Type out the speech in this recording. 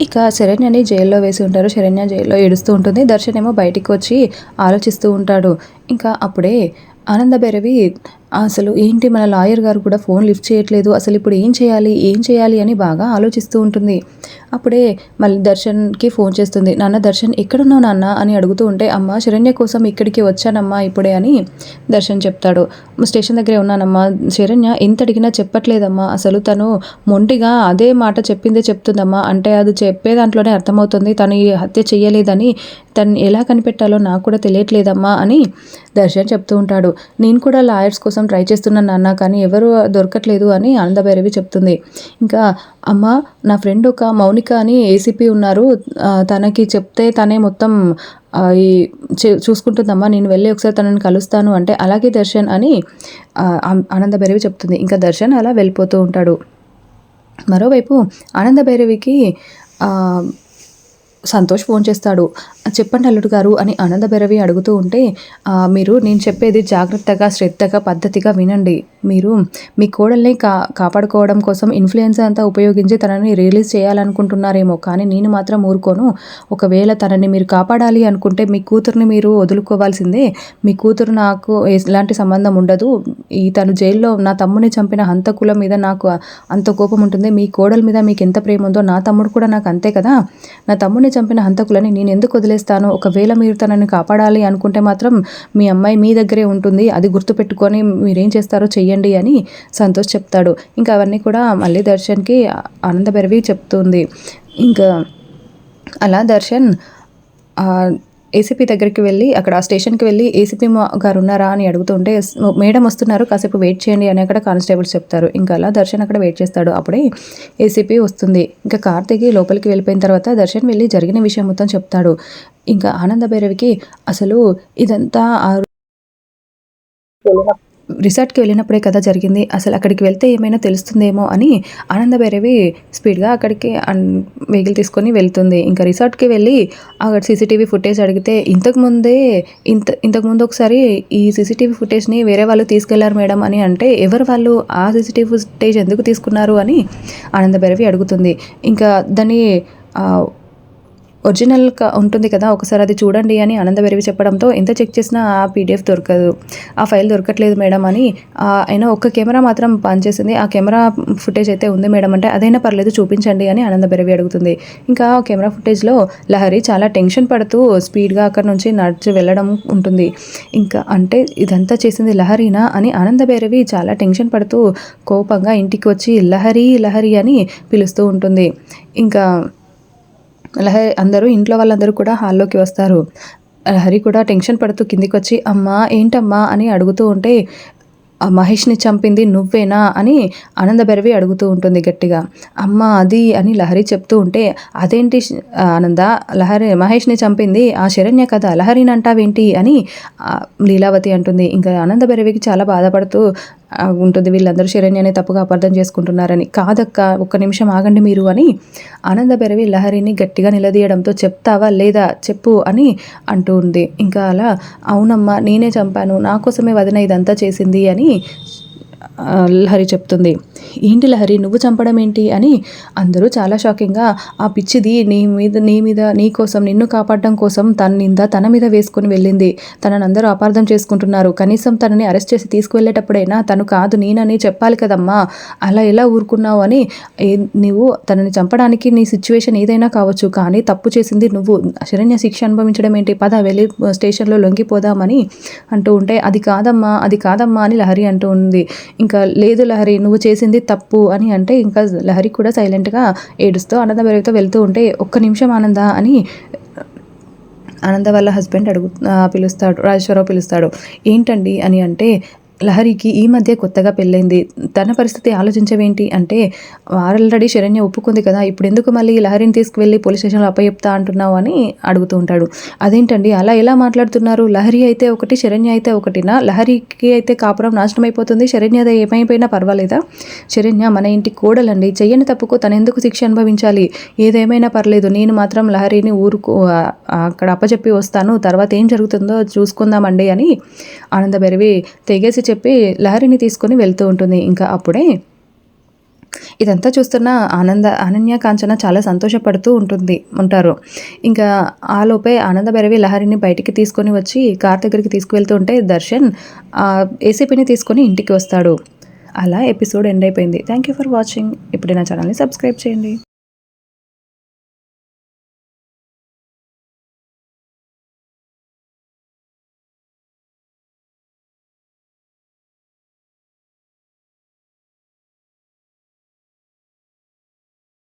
ఇక శరణ్యని జైల్లో వేసి ఉంటారు. శరణ్య జైల్లో ఏడుస్తూ ఉంటుంది. దర్శన్ ఏమో బయటికి వచ్చి ఆలోచిస్తూ ఉంటాడు. ఇంకా అప్పుడే ఆనందభైరవి అసలు ఏంటి మన లాయర్ గారు కూడా ఫోన్ లిఫ్ట్ చేయట్లేదు? అసలు ఇప్పుడు ఏం చేయాలి? ఏం చేయాలి? అని బాగా ఆలోచిస్తూ ఉంటుంది. అప్పుడే మళ్ళీ దర్శన్కి ఫోన్ చేస్తుంది. నాన్న దర్శన్ ఎక్కడున్నావు నాన్న? అని అడుగుతూ ఉంటే అమ్మ శరణ్య కోసం ఇక్కడికి వచ్చానమ్మా ఇప్పుడే అని దర్శన్ చెప్తాడు. స్టేషన్ దగ్గరే ఉన్నానమ్మా. శరణ్య ఎంత అడిగినా చెప్పట్లేదమ్మా. అసలు తను మొంటిగా అదే మాట చెప్పిందే చెప్తుందమ్మా. అంటే అది చెప్పే దాంట్లోనే అర్థమవుతుంది. తను ఈ హత్య చేయలేదని తను ఎలా కనిపెట్టాలో నాకు కూడా తెలియట్లేదమ్మా అని దర్శన్ చెప్తూ ఉంటాడు. నేను కూడా లాయర్స్ కోసం ట్రై చేస్తున్నాను నాన్న కానీ ఎవరు దొరకట్లేదు అని ఆనందభైరవి చెప్తుంది. ఇంకా అమ్మ నా ఫ్రెండ్ ఒక మౌనిక అని ఏసీపీ ఉన్నారు. తనకి చెప్తే తనే మొత్తం ఈ చూసుకుంటుందమ్మా నేను వెళ్ళి ఒకసారి తనని కలుస్తాను అంటే అలాగే దర్శన్ అని ఆనందభైరవి చెప్తుంది. ఇంకా దర్శన్ అలా వెళ్ళిపోతూ ఉంటాడు. మరోవైపు ఆనందభైరవికి సంతోష్ ఫోన్ చేస్తాడు. చెప్పండి అల్లుడు గారు అని ఆనందభైరవి అడుగుతూ ఉంటే మీరు నేను చెప్పేది జాగ్రత్తగా శ్రద్ధగా పద్ధతిగా వినండి. మీరు మీ కోడల్ని కా కాపాడుకోవడం కోసం ఇన్ఫ్లుయెన్స్ అంతా ఉపయోగించి తనని రిలీజ్ చేయాలనుకుంటున్నారేమో. కానీ నేను మాత్రం ఊరుకోను. ఒకవేళ తనని మీరు కాపాడాలి అనుకుంటే మీ కూతుర్ని మీరు వదులుకోవాల్సిందే. మీ కూతురు నాకు ఎలాంటి సంబంధం ఉండదు. ఈ తను జైల్లో నా తమ్ముని చంపిన హంతకుల మీద నాకు అంత కోపం ఉంటుంది. మీ కోడల మీద మీకు ఎంత ప్రేమ ఉందో నా తమ్ముడు కూడా నాకు అంతే కదా. నా తమ్ముని చంపిన హంతకులని నేను ఎందుకు వదిలేస్తాను. ఒకవేళ మీరు తనని కాపాడాలి అనుకుంటే మాత్రం మీ అమ్మాయి మీ దగ్గరే ఉంటుంది. అది గుర్తుపెట్టుకొని మీరేం చేస్తారో చెయ్యండి అని సంతోష్ చెప్తాడు. ఇంకా అవన్నీ కూడా మళ్ళీ దర్శన్కి ఆనందభైరవి చెప్తుంది. ఇంకా అలా దర్శన్ ఏసీపీ దగ్గరికి వెళ్ళి అక్కడ ఆ స్టేషన్కి వెళ్ళి ఏసీపీ గారు ఉన్నారా అని అడుగుతుంటే మేడం వస్తున్నారు కాసేపు వెయిట్ చేయండి అని అక్కడ కానిస్టేబుల్స్ చెప్తారు. ఇంకా అలా దర్శన్ అక్కడ వెయిట్ చేస్తాడు. అప్పుడే ఏసీపీ వస్తుంది. ఇంకా కార్ దిగి లోపలికి వెళ్ళిపోయిన తర్వాత దర్శన్ వెళ్ళి జరిగిన విషయం మొత్తం చెప్తాడు. ఇంకా ఆనంద భైరవికి అసలు ఇదంతా రిసార్ట్కి వెళ్ళినప్పుడే కదా జరిగింది. అసలు అక్కడికి వెళ్తే ఏమైనా తెలుస్తుందేమో అని ఆనంద భైరవి స్పీడ్గా అక్కడికి వెహికల్ తీసుకొని వెళ్తుంది. ఇంకా రిసార్ట్కి వెళ్ళి అక్కడ సీసీటీవీ ఫుటేజ్ అడిగితే ఇంతకుముందే ఇంత ఇంతకుముందు ఒకసారి ఈ సీసీటీవీ ఫుటేజ్ని వేరే వాళ్ళు తీసుకెళ్ళారు మేడం అని అంటే ఎవరు వాళ్ళు ఆ సీసీటీవీ ఫుటేజ్ ఎందుకు తీసుకున్నారు అని ఆనందభైరవి అడుగుతుంది. ఇంకా దాన్ని ఒరిజినల్ ఉంటుంది కదా ఒకసారి అది చూడండి అని ఆనంద వెరివి చెప్పడంతో ఎంత చెక్ చేసినా ఆ పీడిఎఫ్ దొరకదు. ఆ ఫైల్ దొరకట్లేదు మేడం అని అయినా ఒక్క కెమెరా మాత్రం పనిచేసింది ఆ కెమెరా ఫుటేజ్ అయితే ఉంది మేడం అంటే అదైనా పర్లేదు చూపించండి అని ఆనంద బెరవి అడుగుతుంది. ఇంకా కెమెరా ఫుటేజ్లో లహరి చాలా టెన్షన్ పడుతూ స్పీడ్గా అక్కడ నుంచి నడిచి వెళ్ళడం ఉంటుంది. ఇంకా అంటే ఇదంతా చేసింది లహరినా అని ఆనంద బెరవి చాలా టెన్షన్ పడుతూ కోపంగా ఇంటికి వచ్చి లహరి లహరి అని పిలుస్తూ ఉంటుంది. ఇంకా లహరి అందరూ ఇంట్లో వాళ్ళందరూ కూడా హాల్లోకి వస్తారు. లహరి కూడా టెన్షన్ పడుతూ కిందికి వచ్చి అమ్మా ఏంటమ్మా? అని అడుగుతూ ఉంటే ఆ మహేష్ని చంపింది నువ్వేనా? అని ఆనందభైరవి అడుగుతూ ఉంటుంది గట్టిగా. అమ్మ అది అని లహరి చెప్తూ ఉంటే అదేంటి ఆనంద? లహరి మహేష్ని చంపింది ఆ శరణ్య కథ. లహరిని అంటావేంటి? అని లీలావతి అంటుంది. ఇంకా ఆనందభైరవికి చాలా బాధపడుతూ ఉంటుంది వీళ్ళందరూ శరణ్యనే తప్పుగా అపార్థం చేసుకుంటున్నారని. కాదక్క ఒక్క నిమిషం ఆగండి మీరు అని ఆనంద ఆనందభైరవి లహరిని గట్టిగా నిలదీయడంతో చెప్తావా లేదా చెప్పు అని అంటూ ఉంది. ఇంకా అలా అవునమ్మా నేనే చంపాను నా కోసమే వదిన ఇదంతా చేసింది అని లహరి చెప్తుంది. ఏంటి లహరి నువ్వు చంపడం ఏంటి అని అందరూ చాలా షాకింగ్గా ఆ పిచ్చిది నీ మీద నీ మీద నీ కోసం నిన్ను కాపాడడం కోసం తన నింద తన మీద వేసుకుని వెళ్ళింది. తననందరూ అందరూ అపార్థం చేసుకుంటున్నారు. కనీసం తనని అరెస్ట్ చేసి తీసుకువెళ్ళేటప్పుడైనా తను కాదు నేనని చెప్పాలి కదమ్మా. అలా ఎలా ఊరుకున్నావు అని నువ్వు తనని చంపడానికి నీ సిచ్యువేషన్ ఏదైనా కావచ్చు కానీ తప్పు చేసింది నువ్వు. శరణ్య శిక్ష అనుభవించడం ఏంటి? పద వెళ్ళి స్టేషన్లో లొంగిపోదామని అంటూ ఉంటే అది కాదమ్మా అది కాదమ్మా అని లహరి అంటూ ఉంది. ఇంకా లేదు లహరి నువ్వు చేసింది తప్పు అని అంటే ఇంకా లహరి కూడా సైలెంట్గా ఏడుస్తూ ఆనంద బెరవితో వెళ్తూ ఉంటే ఒక్క నిమిషం ఆనంద అని ఆనంద వాళ్ళ హస్బెండ్ అడుగు పిలుస్తాడు రాజేశ్వరరావు పిలుస్తాడు. ఏంటండి అని అంటే లహరికి ఈ మధ్య కొత్తగా పెళ్ళైంది. తన పరిస్థితి ఆలోచించవేంటి అంటే ఆల్రెడీ శరణ్య ఒప్పుకుంది కదా ఇప్పుడు ఎందుకు మళ్ళీ లహరిని తీసుకువెళ్ళి పోలీస్ స్టేషన్లో అప్పచెప్తా అంటున్నావు అని అడుగుతూ ఉంటాడు. అదేంటండి అలా ఎలా మాట్లాడుతున్నారు? లహరి అయితే ఒకటి శరణ్య అయితే ఒకటినా? లహరికి అయితే కాపురం నాశనం అయిపోతుంది శరణ్య ఏమైపోయినా పర్వాలేదా? శరణ్య మన ఇంటి కోడలండి చెయ్యని తప్పుకు తను ఎందుకు శిక్ష అనుభవించాలి? ఏదేమైనా పర్లేదు నేను మాత్రం లహరిని ఊరుకు అక్కడ అప్పచెప్పి వస్తాను తర్వాత ఏం జరుగుతుందో చూసుకుందామండి అని ఆనందభైరవి తెగేసి చెప్పి లహరిని తీసుకొని వెళ్తూ ఉంటుంది. ఇంకా అప్పుడే ఇదంతా చూస్తున్న ఆనంద అనన్య కాంచన చాలా సంతోషపడుతూ ఉంటుంది ఉంటారు. ఇంకా ఆలోపే ఆనంద భైరవి లహరిని బయటికి తీసుకొని వచ్చి కార్ దగ్గరికి తీసుకువెళ్తూ ఉంటే దర్శన్ ఏసీపీని తీసుకొని ఇంటికి వస్తాడు. అలా ఎపిసోడ్ ఎండ్ అయిపోయింది. థ్యాంక్ యూ ఫర్ వాచింగ్ ఇప్పుడు నా ఛానల్ని సబ్స్క్రైబ్ చేయండి.